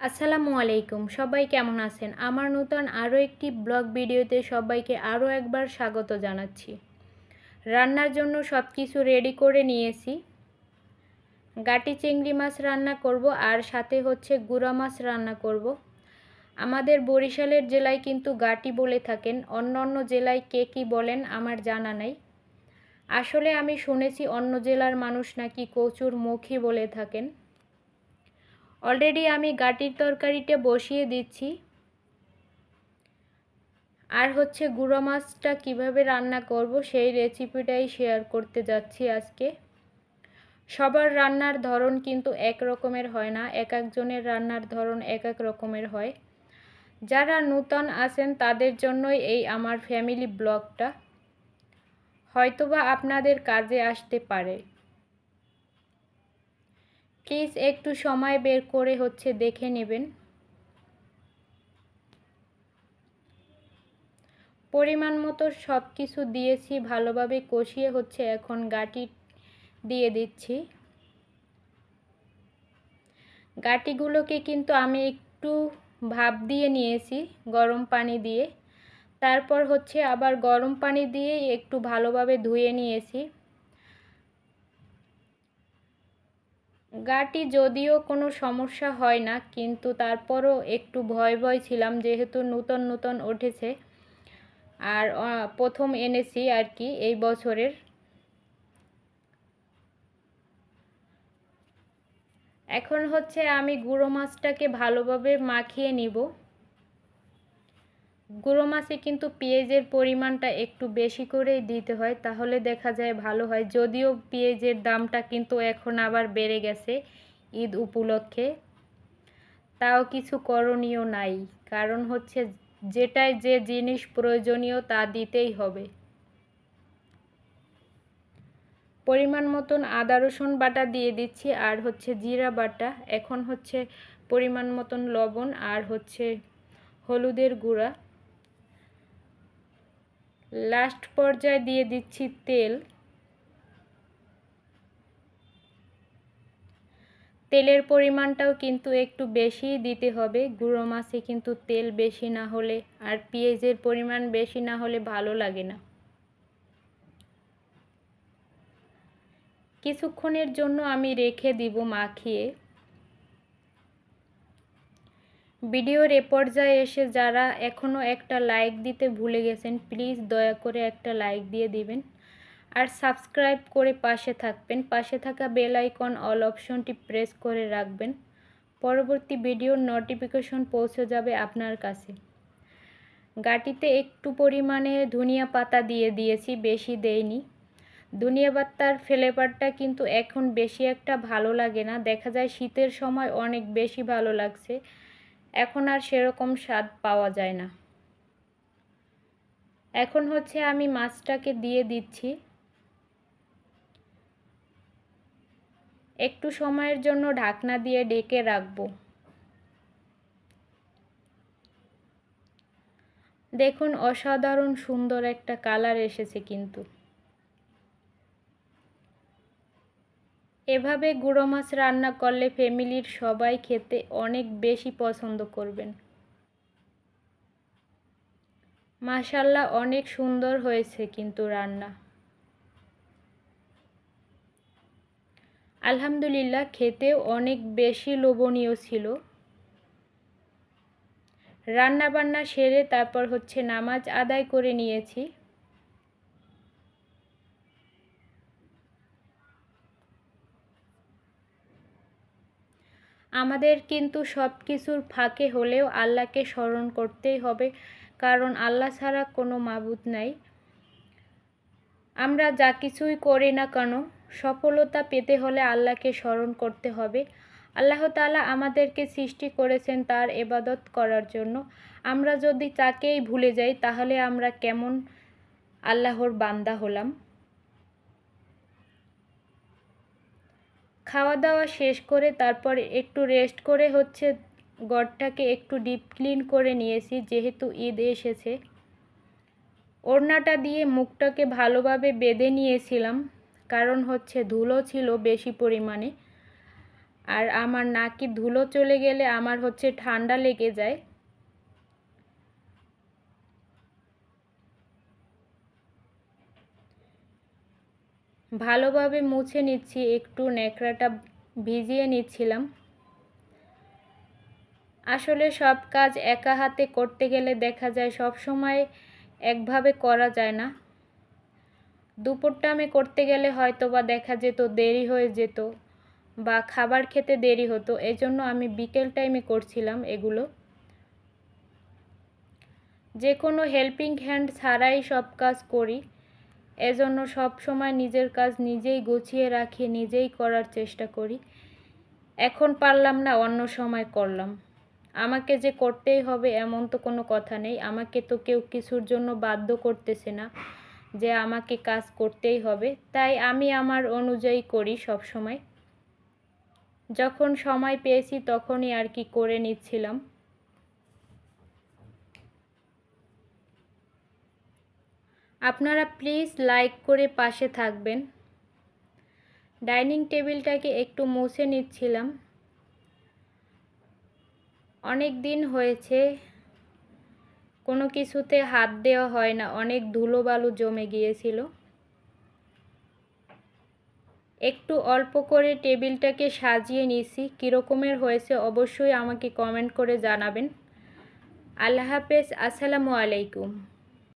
আসসালামু আলাইকুম, সবাই কেমন আছেন? আমার নতুন আরও একটি ব্লগ ভিডিওতে সবাইকে আরও একবার স্বাগত জানাচ্ছি। রান্নার জন্য সব কিছু রেডি করে নিয়েছি। গাটি চিংড়ি মাছ রান্না করব আর সাথে হচ্ছে গুঁড়া মাছ রান্না করব। আমাদের বরিশালের জেলায় কিন্তু গাটি বলে থাকেন, অন্য অন্য জেলায় কে কী বলেন আমার জানা নাই। আসলে আমি শুনেছি অন্য জেলার মানুষ নাকি কচুর মুখী বলে থাকেন। অলরেডি আমি গাটির তরকারিটা বসিয়ে দিচ্ছি। আর হচ্ছে গুঁড়ো মাছটা কীভাবে রান্না করব সেই রেসিপিটাই শেয়ার করতে যাচ্ছি আজকে। সবার রান্নার ধরন কিন্তু এক রকমের হয় না, এক একজনের রান্নার ধরন এক এক রকমের হয়। যারা নূতন আছেন তাদের জন্যই এই আমার ফ্যামিলি ব্লগটা। হয়তোবা আপনাদের কাজে আসতে পারে। প্লিজ একটু সময় বের করে হচ্ছে দেখে নেবেন। পরিমাণ মতো সব কিছু দিয়েছি, ভালোভাবে কষিয়ে হচ্ছে এখন গাটি দিয়ে দিচ্ছি। গাটিগুলোকে কিন্তু আমি একটু ভাপ দিয়ে নিয়েছি গরম পানি দিয়ে। তারপর হচ্ছে আবার গরম পানি দিয়ে একটু ভালোভাবে ধুয়ে নিয়েছি। গাটি যদিও কোনো সমস্যা হয় না, কিন্তু তারপরও একটু ভয় ভয় ছিলাম যেহেতু নূতন নূতন উঠেছে। আর প্রথম এনেছি আর কি এই বছরের। এখন হচ্ছে আমি গুঁড়ো মাছটাকে ভালোভাবে মাখিয়ে নিব। গুঁড়ো মাছে কিন্তু পেঁয়াজের পরিমাণটা একটু বেশি করেই দিতে হয়, তাহলে দেখা যায় ভালো হয়। যদিও পেঁয়াজের দামটা কিন্তু এখন আবার বেড়ে গেছে ঈদ উপলক্ষে। তাও কিছু করণীয় নাই, কারণ হচ্ছে যেটাই যে জিনিস প্রয়োজনীয় তা দিতেই হবে। পরিমাণ মতন আদা, রসুন বাটা দিয়ে দিচ্ছি, আর হচ্ছে জিরা বাটা। এখন হচ্ছে পরিমাণ মতন লবণ, আর হচ্ছে হলুদের গুঁড়া। লাস্ট পর্যায়ে দিয়ে দিচ্ছি তেল। তেলের পরিমাণটাও কিন্তু একটু বেশি দিতে হবে। গুঁড়ো মাছে কিন্তু তেল বেশি না হলে আর পেঁয়াজের পরিমাণ বেশি না হলে ভালো লাগে না। কিছুক্ষণের জন্য আমি রেখে দিব মাখিয়ে। ভিডিওর এ পর্যায়ে এসে যারা এখনও একটা লাইক দিতে ভুলে গেছেন, প্লিজ দয়া করে একটা লাইক দিয়ে দিবেন। আর সাবস্ক্রাইব করে পাশে থাকবেন। পাশে থাকা বেল আইকন, অল অপশনটি প্রেস করে রাখবেন। পরবর্তী ভিডিওর নোটিফিকেশন পৌঁছে যাবে আপনার কাছে। গাটিতে একটু পরিমাণে ধনিয়া পাতা দিয়ে দিয়েছি, বেশি দেইনি। ধনিয়া পাতার ফ্লেভারটা কিন্তু এখন বেশি একটা ভালো লাগে না। দেখা যায় শীতের সময় অনেক বেশি ভালো লাগছে। এখন আর সেরকম স্বাদ পাওয়া যায় না। এখন হচ্ছে আমি মাছটাকে দিয়ে দিচ্ছি। একটু সময়ের জন্য ঢাকনা দিয়ে ডেকে রাখব। দেখুন, অসাধারণ সুন্দর একটা কালার এসেছে কিন্তু। এভাবে গুঁড়ো মাছ রান্না করলে ফ্যামিলির সবাই খেতে অনেক বেশি পছন্দ করবেন। মাশাল্লাহ, অনেক সুন্দর হয়েছে কিন্তু রান্না। আলহামদুলিল্লাহ, খেতেও অনেক বেশি লোভনীয় ছিল। রান্না বান্না সেরে তারপর হচ্ছে নামাজ আদায় করে নিয়েছি। আমাদের কিন্তু সব কিছুর ফাঁকে হলেও আল্লাহকে স্মরণ করতেই হবে, কারণ আল্লাহ ছাড়া কোনো মাবুদ নাই। আমরা যা কিছুই করি না কেন, সফলতা পেতে হলে আল্লাহকে স্মরণ করতে হবে। আল্লাহ তালা আমাদেরকে সৃষ্টি করেছেন তার এবাদত করার জন্য। আমরা যদি তাকেই ভুলে যাই, তাহলে আমরা কেমন আল্লাহর বান্দা হলাম? খাওয়া দাওয়া শেষ করে তারপর একটু রেস্ট করে হচ্ছে গড়টাকে একটু ডিপ ক্লিন করে নিয়েছি, যেহেতু ঈদ এসেছে। ওড়নাটা দিয়ে মুখটাকে ভালোভাবে বেঁধে নিয়েছিলাম, কারণ হচ্ছে ধুলো ছিল বেশি পরিমাণে। আর আমার নাকি ধুলো চলে গেলে আমার হচ্ছে ঠান্ডা লেগে যায়। ভালোভাবে মুছে নিচ্ছি, একটু ন্যাকড়াটা ভিজিয়ে নিচ্ছিলাম। আসলে সব কাজ একা হাতে করতে গেলে দেখা যায় সব সময় একভাবে করা যায় না। দুপুরটা আমি করতে গেলে হয়তো বা দেখা যেত দেরি হয়ে যেত বা খাবার খেতে দেরি হতো, এজন্য আমি বিকেল টাইমে করছিলাম এগুলো। যে কোনো হেল্পিং হ্যান্ড ছাড়াই সব কাজ করি। এজন্য সব সময় নিজের কাজ নিজেই গুছিয়ে রাখি, নিজেই করার চেষ্টা করি। এখন পারলাম না, অন্য সময় করলাম। আমাকে যে করতেই হবে এমন তো কোনো কথা নেই। আমাকে তো কেউ কিছুর জন্য বাধ্য করতেছে না যে আমাকে কাজ করতেই হবে। তাই আমি আমার অনুযায়ী করি সব সময়। যখন সময় পেয়েছি তখনই আর কি করে নিচ্ছিলাম। আপনারা প্লিজ লাইক করে পাশে থাকবেন। ডাইনিং টেবিলটাকে একটু মুছে নিচ্ছিলাম। অনেক দিন হয়েছে, কোনো কিছুতে হাত দেওয়া হয় না, অনেক ধুলো বালু জমে গিয়েছিল। একটু অল্প করে টেবিলটাকে সাজিয়ে নিছি, কীরকমের হয়েছে অবশ্যই আমাকে কমেন্ট করে জানাবেন। আল্লাহ হাফেজ, আসসালামু আলাইকুম।